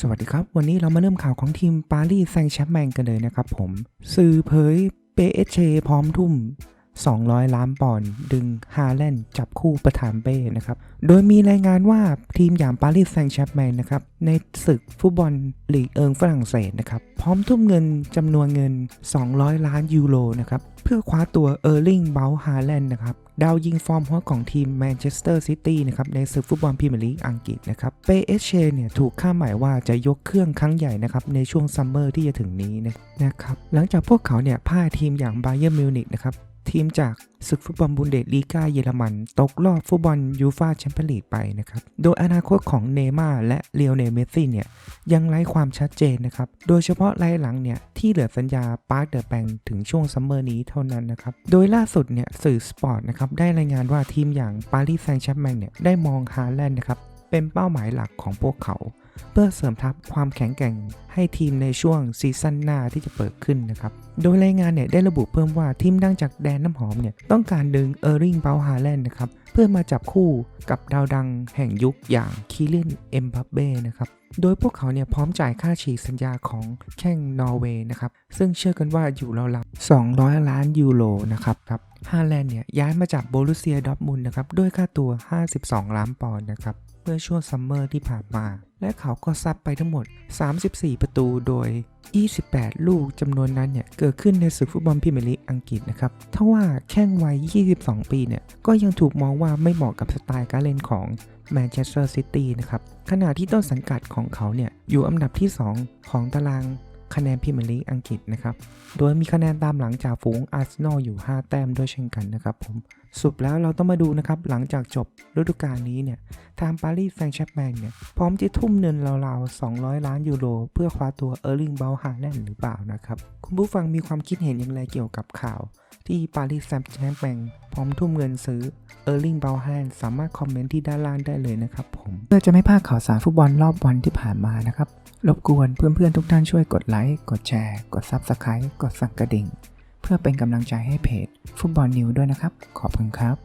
สวัสดีครับ วันนี้เรามาเริ่มข่าวของทีมปารีสแซงต์แชร์แมงกันเลยนะครับผม สื่อเผยเปเอชพร้อมทุ่ม 200 ล้านปอนด์ดึงฮาแลนด์จับคู่ประธานเป้นะครับ โดยมีรายงานว่าทีมอย่างปารีสแซงต์แชร์แมงนะครับ ในศึกฟุตบอลลีกเอิงฝรั่งเศสนะครับ พร้อมทุ่มเงินจำนวนเงิน 200 ล้านยูโรนะครับ เพื่อคว้าตัวเออร์ลิงเบลฮาแลนด์นะครับดาวยิงฟอร์มฮอตของทีมแมนเชสเตอร์ซิตี้นะครับในศึกฟุตบอลพรีเมียร์ลีกอังกฤษนะครับเปเอชเชเนี่ยถูกคาดหมายว่าจะยกเครื่องครั้งใหญ่นะครับในช่วงซัมเมอร์ที่จะถึงนี้นะครับหลังจากพวกเขาเนี่ยพ่ายทีมอย่างไบเย r n m มิวนิกนะครับ ทีมจากศึกฟุตบอลบุนเดสลีกาเยอรมัน ตกรอบฟุตบอลยูฟาแชมเปี้ยนลีกไปนะครับ โดยอนาคตของเนย์มาและเลียวเนเมสซี่เนี่ยยังไร้ความชัดเจนนะครับ โดยเฉพาะรายหลังเนี่ยที่เหลือสัญญาปาร์คเดอะแบงถึงช่วงซัมเมอร์นี้เท่านั้นนะครับ โดยล่าสุดเนี่ยสื่อสปอร์ตนะครับได้รายงานว่าทีมอย่างปารีสแซงต์แชร์แมงเนี่ยได้มองฮาแลนด์นะครับเป็นเป้าหมายหลักของพวกเขา เพื่อเสริมทัพความแข็งแกร่งให้ทีมในช่วงซีซั่นหน้าที่จะเปิดขึ้นนะครับ โดยรายงานเนี่ยได้ระบุเพิ่มว่าทีมดังจากแดนน้ำหอมเนี่ยต้องการดึงเออร์ริงเบลฮาแลนด์นะครับเพื่อมาจับคู่กับดาวดังแห่งยุคอย่างคีเลียนเอ็มบัปเบ้นะครับโดยพวกเขาเนี่ยพร้อมจ่ายค่าฉีกสัญญาของแข้งนอร์เวย์นะครับซึ่งเชื่อกันว่าอยู่ราวๆ200 ล้านยูโรนะครับครับฮาแลนด์เนี่ยย้ายมาจากโบรุเซียดอร์ทมุนนะครับด้วยค่าตัว 52 ล้านปอนด์นะครับ เมื่อช่วงซัมเมอร์ที่ผ่านมา และเขาก็ซัดไปทั้งหมด 34 ประตูโดย 28 ลูกจำนวนนั้นเนี่ย เกิดขึ้นในศึกฟุตบอลพรีเมียร์ลีกอังกฤษนะครับทว่าแข้งวัย 22 ปีเนี่ย ก็ยังถูกมองว่าไม่เหมาะกับสไตล์การเล่นของแมนเชสเตอร์ซิตี้นะครับ ขณะที่ต้นสังกัดของเขาเนี่ย อยู่อันดับที่ 2 ของตารางคะแนนพรีเมียร์ลีกอังกฤษนะครับ โดยมีคะแนนตามหลังจากฝูงอาร์เซนอลอยู่ 5 แต้มด้วยเช่นกันนะครับผมสรุปแล้วเราต้องมาดูนะครับ หลังจากจบฤดูกาลนี้เนี่ยทางปารีสแซงต์แชร์แมงเนี่ย พร้อมจะทุ่มเงินราวๆ 200 ล้านยูโร เพื่อคว้าตัวเออร์ลิงเบลฮาแลนหรือเปล่านะครับ คุณผู้ฟังมีความคิดเห็นอย่างไรเกี่ยวกับข่าว ที่ปารีสแซงต์แชร์แมงพร้อมทุ่มเงินซื้อเออร์ลิงเบลฮาแลนสามารถคอมเมนต์ที่ด้านล่างได้เลยนะครับผมเพื่อจะไม่พลาดข่าวสารฟุตบอลรอบวันที่ผ่านมานะครับรบกวนเพื่อนๆทุกท่านช่วยกดไลค์กดแชร์ กด Subscribe กดสั่นกระดิ่ง เพื่อเป็นกำลังใจให้เพจฟุตบอลนิวด้วยนะครับ ขอบคุณครับ